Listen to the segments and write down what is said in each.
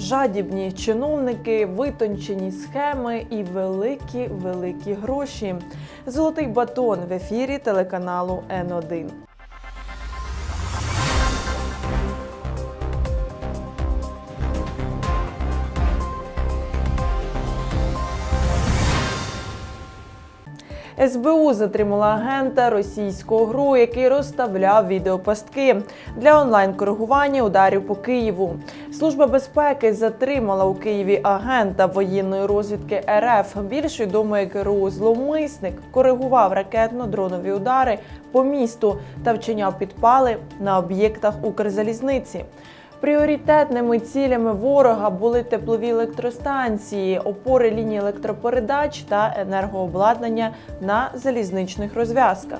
Жадібні чиновники, витончені схеми і великі великі гроші. Золотий батон в ефірі телеканалу Н1. СБУ затримала агента російського ГРУ, який розставляв відеопастки для онлайн-коригування ударів по Києву. Служба безпеки затримала у Києві агента воєнної розвідки РФ, більш відомий як ГРУ зловмисник, коригував ракетно-дронові удари по місту та вчиняв підпали на об'єктах Укрзалізниці. Пріоритетними цілями ворога були теплові електростанції, опори лінії електропередач та енергообладнання на залізничних розв'язках.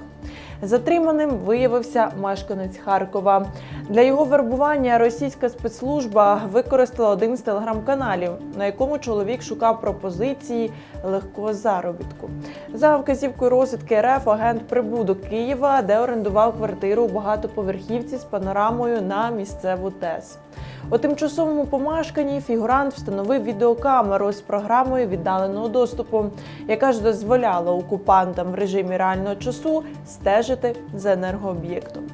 Затриманим виявився мешканець Харкова. Для його вербування російська спецслужба використала один з телеграм-каналів, на якому чоловік шукав пропозиції легкого заробітку. За вказівкою розвідки РФ агент прибув до Києва, де орендував квартиру у багатоповерхівці з панорамою на місцеву ТЕС. У тимчасовому помешканні фігурант встановив відеокамеру з програмою віддаленого доступу, яка ж дозволяла окупантам в режимі реального часу стежити за енергооб'єктом.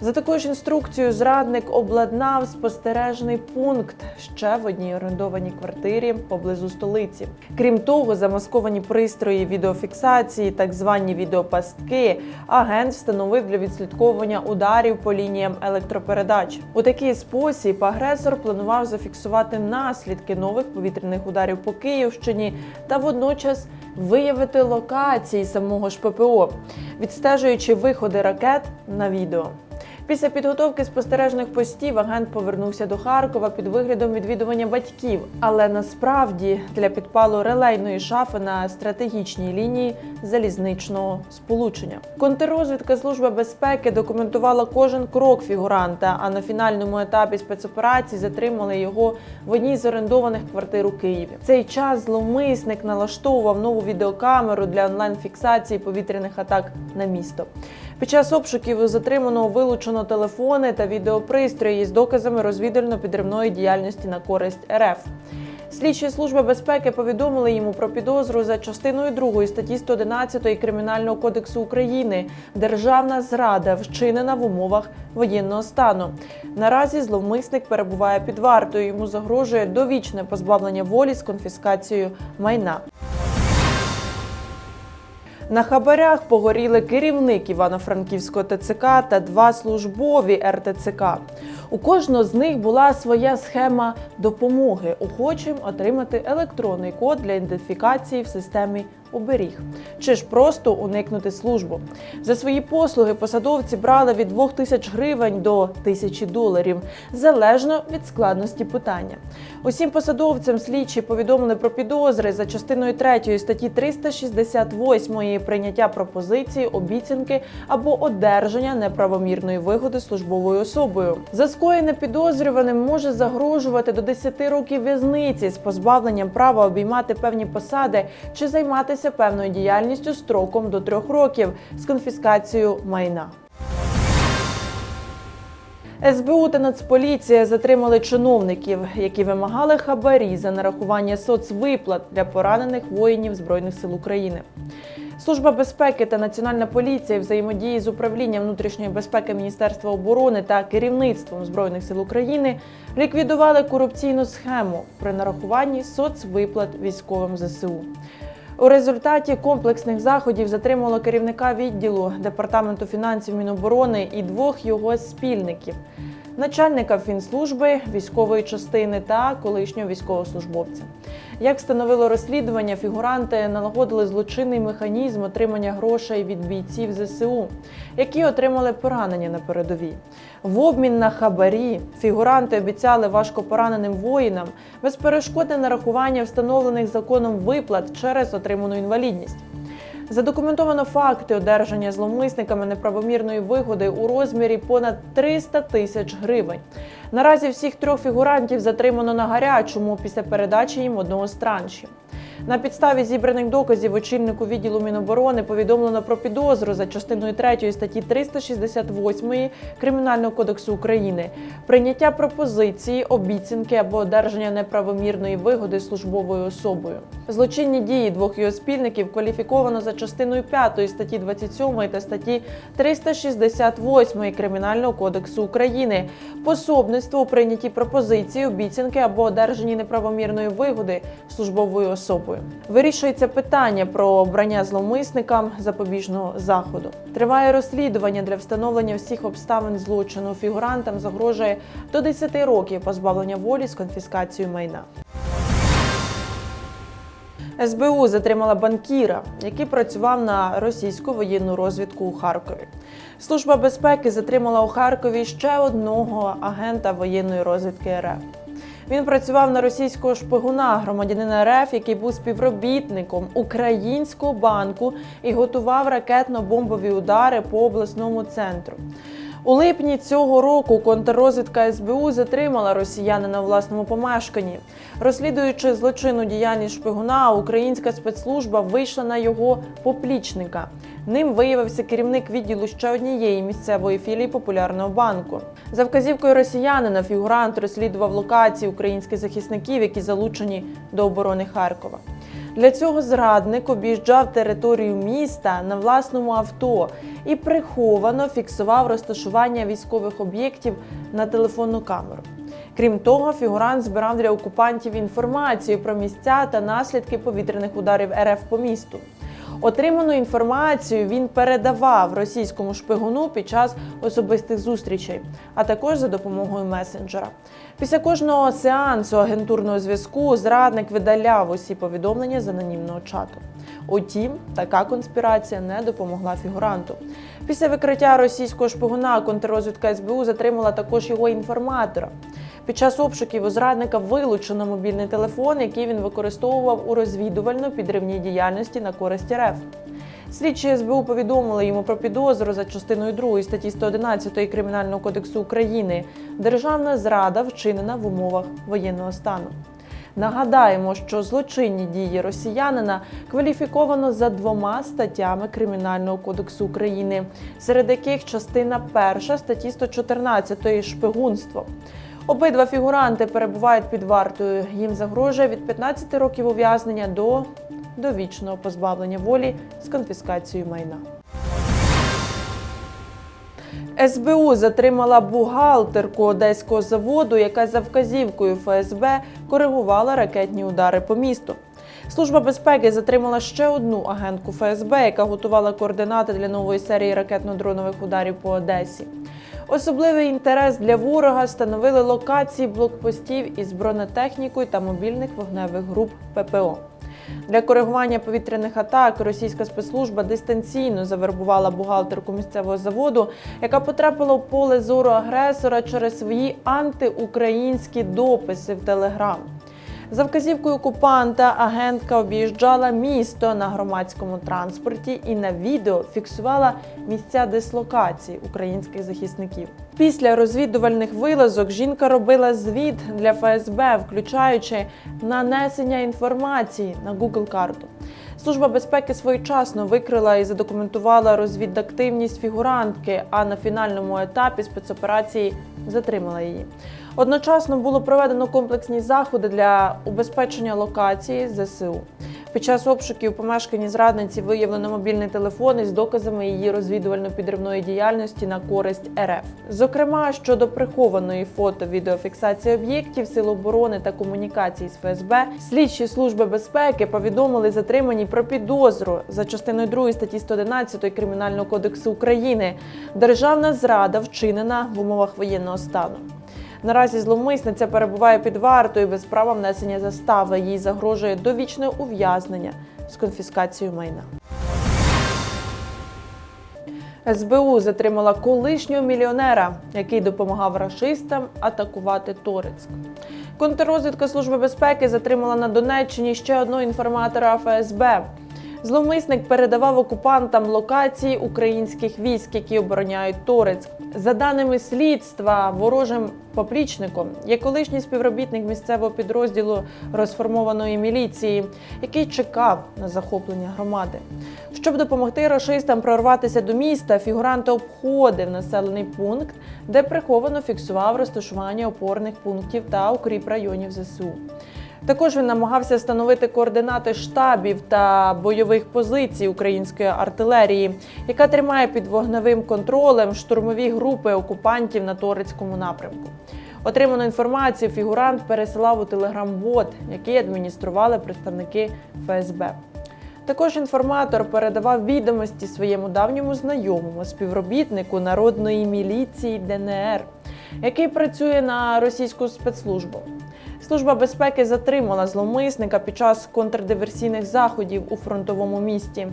За такою ж інструкцією зрадник обладнав спостережний пункт ще в одній орендованій квартирі поблизу столиці. Крім того, замасковані пристрої відеофіксації, так звані відеопастки, агент встановив для відслідковування ударів по лініям електропередач. У такий спосіб агресор планував зафіксувати наслідки нових повітряних ударів по Київщині та водночас виявити локації самого ж ППО, відстежуючи виходи ракет на відео. Після підготовки спостережних постів агент повернувся до Харкова під виглядом відвідування батьків, але насправді для підпалу релейної шафи на стратегічній лінії залізничного сполучення. Контррозвідка служби безпеки документувала кожен крок фігуранта. А на фінальному етапі спецоперації затримали його в одній з орендованих квартир у Києві. Цей час зловмисник налаштовував нову відеокамеру для онлайн-фіксації повітряних атак на місто. Під час обшуків у затриманого вилучено телефони та відеопристрої з доказами розвідувально-підривної діяльності на користь РФ. Слідчі служби безпеки повідомили йому про підозру за частиною 2 статті 111 Кримінального кодексу України Державна зрада вчинена в умовах воєнного стану. Наразі зловмисник перебуває під вартою. Йому загрожує довічне позбавлення волі з конфіскацією майна. На хабарях погоріли керівник Івано-Франківського ТЦК та два службові РТЦК. У кожного з них була своя схема допомоги охочим отримати електронний код для ідентифікації в системі оберіг чи ж просто уникнути службу. За свої послуги посадовці брали від 2 тисяч гривень до тисячі доларів, залежно від складності питання. Усім посадовцям слідчі повідомили про підозри за частиною 3 статті 368 прийняття пропозиції, обіцянки або одержання неправомірної вигоди службовою особою. За скоєне підозрюваним може загрожувати до 10 років в'язниці з позбавленням права обіймати певні посади чи займатися певною діяльністю строком до 3 років з конфіскацією майна. СБУ та Нацполіція затримали чиновників, які вимагали хабарі за нарахування соцвиплат для поранених воїнів Збройних сил України. Служба безпеки та Національна поліція взаємодії з управлінням внутрішньої безпеки Міністерства оборони та керівництвом Збройних сил України ліквідували корупційну схему при нарахуванні соцвиплат військовим ЗСУ. У результаті комплексних заходів затримало керівника відділу департаменту фінансів Міноборони і двох його спільників. Начальника фінслужби, військової частини та колишнього військовослужбовця. Як встановило розслідування, фігуранти налагодили злочинний механізм отримання грошей від бійців ЗСУ, які отримали поранення на передовій. В обмін на хабарі фігуранти обіцяли важко пораненим воїнам безперешкодне нарахування встановлених законом виплат через отриману інвалідність. Задокументовано факти одержання зловмисниками неправомірної вигоди у розмірі понад 300 тисяч гривень. Наразі всіх трьох фігурантів затримано на гарячому після передачі їм одного з траншів. На підставі зібраних доказів очільнику відділу Міноборони повідомлено про підозру за частиною 3 статті 368 Кримінального кодексу України прийняття пропозиції, обіцянки або одержання неправомірної вигоди службовою особою. Злочинні дії двох його спільників кваліфіковано за частиною 5 статті 27 та статті 368 Кримінального кодексу України, пособництво у прийнятті пропозиції, обіцянки або одержанні неправомірної вигоди службовою особою. Вирішується питання про обрання зловмисникам запобіжного заходу. Триває розслідування для встановлення всіх обставин злочину. Фігурантам загрожує до 10 років позбавлення волі з конфіскацією майна. СБУ затримала банкіра, який працював на російську воєнну розвідку у Харкові. Служба безпеки затримала у Харкові ще одного агента воєнної розвідки РФ. Він працював на російського шпигуна, громадянина РФ, який був співробітником українського банку і готував ракетно-бомбові удари по обласному центру. У липні цього року контррозвідка СБУ затримала росіянина у власному помешканні. Розслідуючи злочинну діяльність шпигуна, українська спецслужба вийшла на його поплічника. Ним виявився керівник відділу ще однієї місцевої філії популярного банку. За вказівкою росіянина фігурант розслідував локації українських захисників, які залучені до оборони Харкова. Для цього зрадник об'їжджав територію міста на власному авто і приховано фіксував розташування військових об'єктів на телефонну камеру. Крім того, фігурант збирав для окупантів інформацію про місця та наслідки повітряних ударів РФ по місту. Отриману інформацію він передавав російському шпигуну під час особистих зустрічей, а також за допомогою месенджера. Після кожного сеансу агентурного зв'язку зрадник видаляв усі повідомлення з анонімного чату. Утім, така конспірація не допомогла фігуранту. Після викриття російського шпигуна контррозвідка СБУ затримала також його інформатора. Під час обшуків у зрадника вилучено мобільний телефон, який він використовував у розвідувально-підривній діяльності на користь РФ. Слідчі СБУ повідомили йому про підозру за частиною 2 статті 111 Кримінального кодексу України Державна зрада вчинена в умовах воєнного стану. Нагадаємо, що злочинні дії росіянина кваліфіковано за двома статтями Кримінального кодексу України, серед яких частина перша статті 114 шпигунство. Обидва фігуранти перебувають під вартою. Їм загрожує від 15 років ув'язнення до довічного позбавлення волі з конфіскацією майна. СБУ затримала бухгалтерку одеського заводу, яка за вказівкою ФСБ коригувала ракетні удари по місту. Служба безпеки затримала ще одну агентку ФСБ, яка готувала координати для нової серії ракетно-дронових ударів по Одесі. Особливий інтерес для ворога становили локації блокпостів із бронетехнікою та мобільних вогневих груп ППО. Для коригування повітряних атак російська спецслужба дистанційно завербувала бухгалтерку місцевого заводу, яка потрапила в поле зору агресора через свої антиукраїнські дописи в Телеграм. За вказівкою окупанта агентка об'їжджала місто на громадському транспорті і на відео фіксувала місця дислокації українських захисників. Після розвідувальних вилазок жінка робила звіт для ФСБ, включаючи нанесення інформації на Google карту. Служба безпеки своєчасно викрила і задокументувала розвідактивність фігурантки, а на фінальному етапі спецоперації затримала її. Одночасно було проведено комплексні заходи для убезпечення локації ЗСУ. Під час обшуків помешканні зрадниці виявлено мобільний телефон із доказами її розвідувально-підривної діяльності на користь РФ. Зокрема, щодо прихованої фото-відеофіксації об'єктів Сил оборони та комунікацій з ФСБ, слідчі служби безпеки повідомили затримані про підозру за частиною 2 статті 111 Кримінального кодексу України. Державна зрада вчинена в умовах воєнного стану. Наразі зловмисниця перебуває під вартою без права внесення застави. Їй загрожує довічне ув'язнення з конфіскацією майна. СБУ затримала колишнього мільйонера, який допомагав рашистам атакувати Торецьк. Контррозвідка Служби безпеки затримала на Донеччині ще одного інформатора ФСБ. Зловмисник передавав окупантам локації українських військ, які обороняють Торецьк. За даними слідства, ворожим поплічником є колишній співробітник місцевого підрозділу розформованої міліції, який чекав на захоплення громади. Щоб допомогти рашистам прорватися до міста, фігурант обходив населений пункт, де приховано фіксував розташування опорних пунктів та укріп районів ЗСУ. Також він намагався встановити координати штабів та бойових позицій української артилерії, яка тримає під вогневим контролем штурмові групи окупантів на Торецькому напрямку. Отриману інформацію фігурант пересилав у телеграм-бот, який адміністрували представники ФСБ. Також інформатор передавав відомості своєму давньому знайомому співробітнику народної міліції ДНР, який працює на російську спецслужбу. Служба безпеки затримала зловмисника під час контрдиверсійних заходів у фронтовому місті.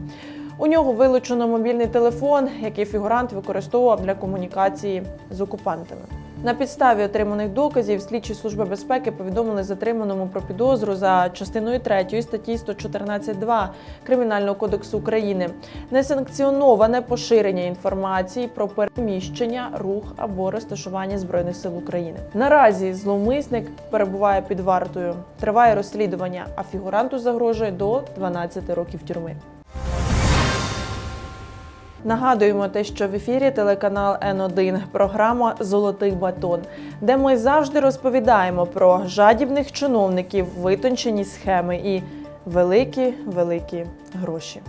У нього вилучено мобільний телефон, який фігурант використовував для комунікації з окупантами. На підставі отриманих доказів слідчі служби безпеки повідомили затриманому про підозру за частиною 3 статті 114.2 Кримінального кодексу України несанкціоноване поширення інформації про переміщення, рух або розташування збройних сил України. Наразі зловмисник перебуває під вартою. Триває розслідування, а фігуранту загрожує до 12 років тюрми. Нагадуємо те, що в ефірі телеканал Н1, програма Золотий батон, де ми завжди розповідаємо про жадібних чиновників, витончені схеми і великі великі гроші.